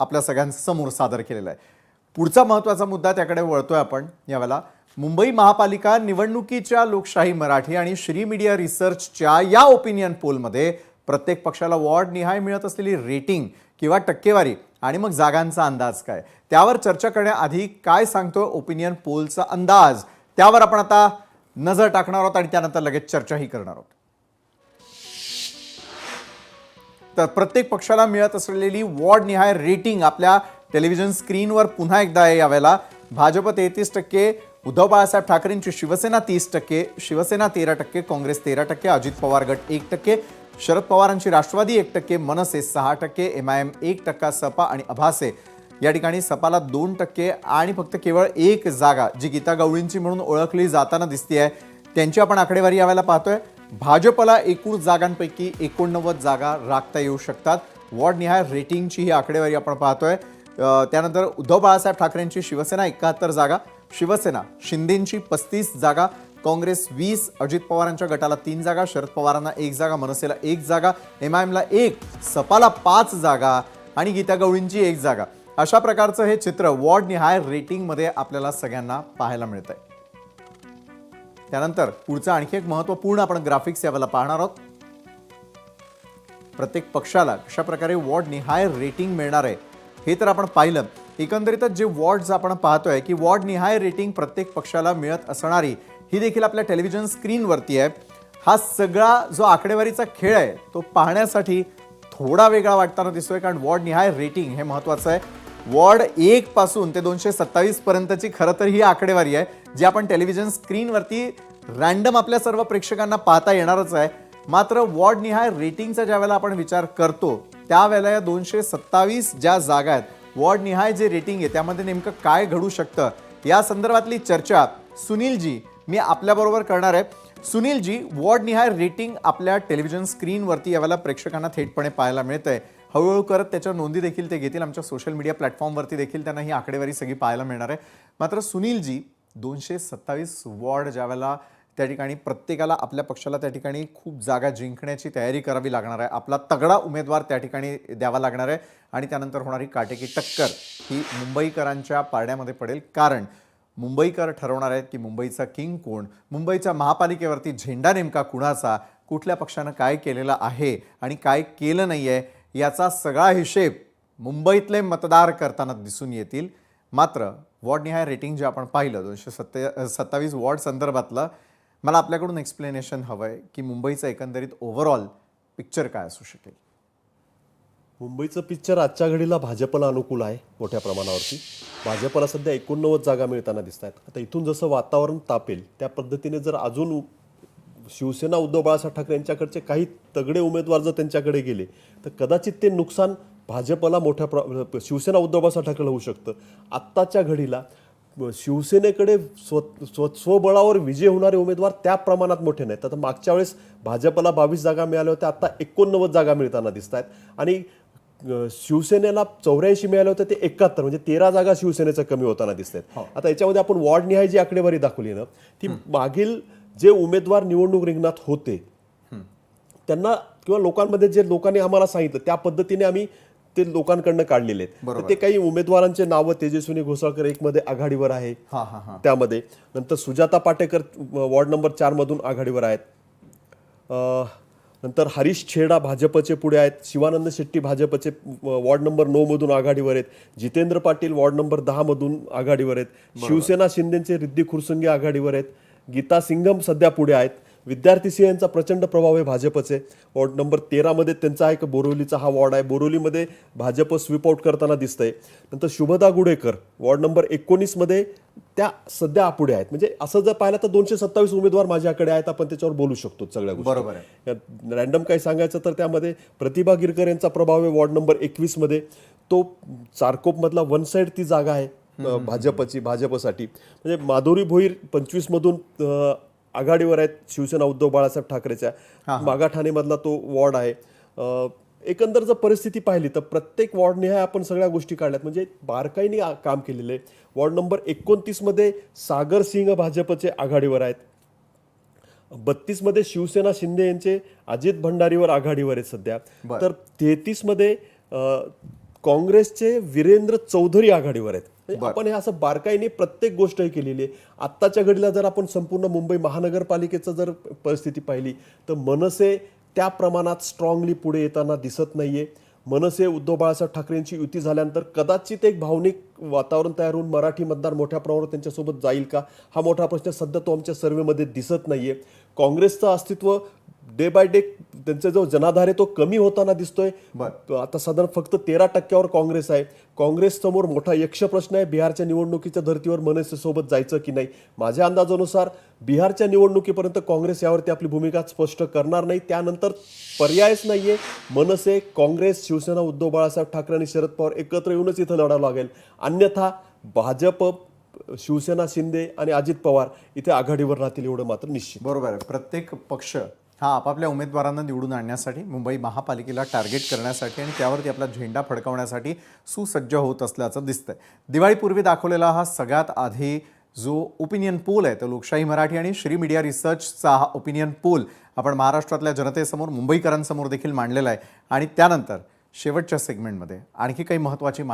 आपल्या सगळ्यांसमोर सादर केलेला आहे. पुढचा महत्त्वाचा मुद्दा त्याकडे वळतोय आपण यावेळेला. मुंबई महापालिका निवडणुकीच्या लोकशाही मराठी आणि श्री मीडिया रिसर्चच्या या ओपिनियन पोलमध्ये प्रत्येक पक्षाला वॉर्ड निहाय मिळत असलेली रेटिंग किंवा टक्केवारी आणि मग जागांचा अंदाज काय? त्यावर चर्चा करण्याआधी काय सांगतोय ओपिनियन पोलचा अंदाज? त्यावर आपण आता नजर टाकणार आहोत आणि त्यानंतर लगेच चर्चाही करणार आहोत. तर प्रत्येक पक्षाला मिळत असलेली वॉर्डनिहाय रेटिंग आपल्या टेलिव्हिजन स्क्रीनवर पुन्हा एकदा आहे यावेळेला भाजप तेहतीस टक्के उद्धव बाळासाहेब ठाकरेंची शिवसेना तीस टक्के शिवसेना तेरा टक्के काँग्रेस तेरा टक्के अजित पवार गट एक टक्के शरद पवारांची राष्ट्रवादी एक टक्के मनसे सहा टक्के एम आय एम एक टक्का सपा आणि अभासे. या ठिकाणी सपाला दोन टक्के आणि फक्त केवळ एक जागा जी गीता गवळींची म्हणून ओळखली जाताना दिसते आहे त्यांची आपण आकडेवारी यावेळेला पाहतोय. भाजपला एकूण जागांपैकी एकोणनव्वद जागा राखता येऊ शकतात. वॉर्डनिहाय रेटिंगची ही आकडेवारी आपण पाहतोय. त्यानंतर उद्धव बाळासाहेब ठाकरेंची शिवसेना एकाहत्तर जागा शिवसेना शिंदेंची पस्तीस जागा काँग्रेस वीस अजित पवारांच्या गटाला तीन जागा शरद पवारांना एक जागा मनसेला एक जागा एम आय एमला एक सपाला पाच जागा आणि गीता गवळींची एक जागा. अशा प्रकारचं हे चित्र वॉर्डनिहाय रेटिंगमध्ये आपल्याला सगळ्यांना पाहायला मिळत आहे त्यानंतर पुढचं आणखी एक महत्त्वपूर्ण आपण ग्राफिक्स यावेळेला पाहणार आहोत. प्रत्येक पक्षाला कशा प्रकारे वॉर्ड निहाय रेटिंग मिळणार आहे हे तर आपण पाहिलं. एकंदरीतच जे वॉर्ड्स आपण पाहतोय की वॉर्ड निहाय रेटिंग प्रत्येक पक्षाला मिळत असणारी ही देखील आपल्या टेलिव्हिजन स्क्रीनवरती आहे. हा सगळा जो आकडेवारीचा खेळ आहे तो पाहण्यासाठी थोडा वेगळा वाटताना दिसतोय कारण वॉर्ड निहाय रेटिंग हे महत्त्वाचं आहे. वॉर्ड एक पासून ते दोनशे सत्तावीस पर्यंतची खरं तर ही आकडेवारी आहे जी आपण टेलिव्हिजन स्क्रीनवरती रॅन्डम आपल्या सर्व प्रेक्षकांना पाहता येणारच आहे. मात्र वॉर्ड निहाय रेटिंगचा ज्या वेळेला आपण विचार करतो त्यावेळेला या दोनशे सत्तावीस ज्या जागा आहेत वॉर्ड निहाय जे रेटिंग आहे त्यामध्ये नेमकं काय घडू शकतं या संदर्भातली चर्चा सुनीलजी मी आपल्याबरोबर करणार आहे. सुनीलजी वॉर्ड निहाय रेटिंग आपल्या टेलिव्हिजन स्क्रीनवरती यावेळेला प्रेक्षकांना थेटपणे पाहायला मिळत आहे हळूहळू करत त्याच्या नोंदी देखील ते घेतील. आमच्या सोशल मीडिया प्लॅटफॉर्मवरती देखील त्यांना ही आकडेवारी सगळी पाहायला मिळणार आहे. मात्र सुनीलजी दोनशे सत्तावीस वॉर्ड ज्यावेळेला त्या ठिकाणी प्रत्येकाला आपल्या पक्षाला त्या ठिकाणी खूप जागा जिंकण्याची तयारी करावी लागणार आहे. आपला तगडा उमेदवार त्या ठिकाणी द्यावा लागणार आहे. आणि त्यानंतर होणारी काटेकी टक्कर ही मुंबईकरांच्या पारड्यामध्ये पडेल. कारण मुंबईकर ठरवणार आहेत की मुंबईचा किंग कोण? मुंबईच्या महापालिकेवरती झेंडा नेमका कुणाचा? कुठल्या पक्षानं काय केलेलं आहे? आणि काय केलं नाही आहे याचा सगळा हिशेब मुंबईतले मतदार करताना दिसून येतील. मात्र वॉर्डनिहाय रेटिंग जे आपण पाहिलं दोनशे सत्ते सत्तावीस वॉर्ड संदर्भातलं मला आपल्याकडून एक्सप्लेनेशन हवं आहे की मुंबईचं एकंदरीत ओव्हरऑल पिक्चर काय असू शकेल. मुंबईचं पिक्चर आजच्या घडीला भाजपला अनुकूल आहे मोठ्या प्रमाणावरती. भाजपला सध्या एकोणनव्वद जागा मिळताना दिसत आहेत आता इथून जसं वातावरण तापेल त्या पद्धतीने जर अजून शिवसेना उद्धव बाळासाहेब ठाकरे यांच्याकडचे काही तगडे उमेदवार जर त्यांच्याकडे गेले तर कदाचित ते नुकसान भाजपला मोठ्या प्र शिवसेना उद्धव बाळासाहेब ठाकरेला होऊ शकतं. आत्ताच्या घडीला शिवसेनेकडे स्व स्व स्वबळावर विजय होणारे उमेदवार त्या प्रमाणात मोठे नाहीत. आता मागच्या वेळेस भाजपला बावीस जागा मिळाल्या होत्या आता एकोणनव्वद जागा मिळताना दिसत आहेत आणि शिवसेनेला चौऱ्याऐंशी मिळाल्या होत्या ते एकाहत्तर म्हणजे तेरा जागा शिवसेनेचं कमी होताना दिसत आहेत आता याच्यामध्ये आपण वॉर्ड निहाय जी आकडेवारी दाखवली ना ती मागील जे उमेदवार निवडणूक रिंगणात होते त्यांना किंवा लोकांमध्ये जे लोकांनी आम्हाला सांगितलं त्या पद्धतीने आम्ही ते लोकांकडनं काढलेले आहेत. तर ते काही उमेदवारांचे नावं तेजस्विनी घोसाळकर एक मध्ये आघाडीवर आहे. त्यामध्ये. नंतर सुजाता पाटेकर वॉर्ड नंबर चार मधून आघाडीवर आहेत. नंतर हरीश छेडा भाजपचे पुढे आहेत. शिवानंद शेट्टी भाजपचे वॉर्ड नंबर नऊ मधून आघाडीवर आहेत. जितेंद्र पाटील वॉर्ड नंबर दहा मधून आघाडीवर आहेत. शिवसेना शिंदेचे रिद्धी खुरसुंगे आघाडीवर आहेत. गीता सिंगम सध्या पुढे आहेत. विद्यार्थी सिंह यांचा प्रचंड प्रभाव आहे भाजपचे. वॉर्ड नंबर तेरामध्ये त्यांचा एक बोरिवलीचा हा वॉर्ड आहे. बोरिवलीमध्ये भाजप स्वीप आउट करताना दिसतंय. नंतर शुभदा गुडेकर वॉर्ड नंबर एकोणीसमध्ये त्या सध्या पुढे आहेत. म्हणजे असं जर पाहिलं तर दोनशे सत्तावीस उमेदवार माझ्याकडे आहेत. आपण त्याच्यावर बोलू शकतो सगळ्या गोष्टी. बरोबर आहे. रॅन्डम काही सांगायचं तर त्यामध्ये प्रतिभा गिरकर यांचा प्रभाव आहे वॉर्ड नंबर एकवीसमध्ये. तो चारकोप मधला वन साइड ती जागा आहे. भाजपची भाजपसाठी. म्हणजे माधुरी भोईर पंचवीस मधून अं, आघाडीवर आहेत शिवसेना उद्धव बाळासाहेब ठाकरेच्या. मागाठाणे मधला तो वॉर्ड आहे. एकंदर जर परिस्थिती पाहिली तर प्रत्येक वॉर्डनिहाय आपण सगळ्या गोष्टी काढल्यात. म्हणजे बारकाईने काम केलेलं. आहे वॉर्ड नंबर एकोणतीसमध्ये सागर सिंह भाजपचे आघाडीवर आहेत. बत्तीसमध्ये शिवसेना शिंदे यांचे अजित भंडारीवर आघाडीवर आहेत सध्या. तर तेहतीसमध्ये अं, काँग्रेसचे वीरेंद्र चौधरी आघाडीवर आहेत. म्हणजे आपण हे असं बारकाईने प्रत्येक गोष्ट हे केलेली आहे. आत्ताच्या घडीला जर आपण संपूर्ण मुंबई महानगरपालिकेचं जर परिस्थिती पाहिली तर मनसे त्या प्रमाणात स्ट्रॉंगली पुढे येताना दिसत नाहीये. मनसे उद्धव बाळासाहेब ठाकरेंची युती झाल्यानंतर कदाचित एक भावनिक वातावरण तयार होऊन मराठी मतदार मोठ्या प्रमाणावर त्यांच्यासोबत जाईल का? हा मोठा प्रश्न सध्या तो आमच्या सर्वेमध्ये दिसत नाहीये. काँग्रेसचं अस्तित्व डे बाय डे त्यांचा जो जनाधार आहे तो कमी होताना दिसतोय. आता साधारण फक्त तेरा टक्क्यावर काँग्रेस आहे. काँग्रेस समोर मोठा यक्ष प्रश्न आहे. बिहारच्या निवडणुकीच्या धर्तीवर मनसे सोबत जायचं की नाही? माझ्या अंदाजानुसार बिहारच्या निवडणुकीपर्यंत काँग्रेस यावरती आपली भूमिका स्पष्ट करणार नाही. त्यानंतर पर्यायच नाहीये. मनसे काँग्रेस शिवसेना उद्धव बाळासाहेब ठाकरे आणि शरद पवार एकत्र येऊनच इथं लढावं लागेल. अन्यथा भाजप शिवसेना शिंदे आणि अजित पवार इथे आघाडीवर राहतील एवढं मात्र निश्चित. बरोबर आहे. प्रत्येक पक्ष हा आपापल्या उमेदवारांना निवडून आणण्यासाठी मुंबई महापालिकेला टार्गेट करण्यासाठी आणि त्यावरती आपला झेंडा फडकवण्यासाठी सुसज्ज होत असल्याचं दिसतंय. दिवाळीपूर्वी दाखवलेला हा सगळ्यात आधी जो ओपिनियन पोल आहे तो लोकशाही मराठी आणि श्री मीडिया रिसर्चचा हा ओपिनियन पोल आपण महाराष्ट्रातल्या जनतेसमोर मुंबईकरांसमोर देखील मांडलेला आहे. आणि त्यानंतर शेवटच्या सेगमेंटमध्ये आणखी काही महत्त्वाची माहिती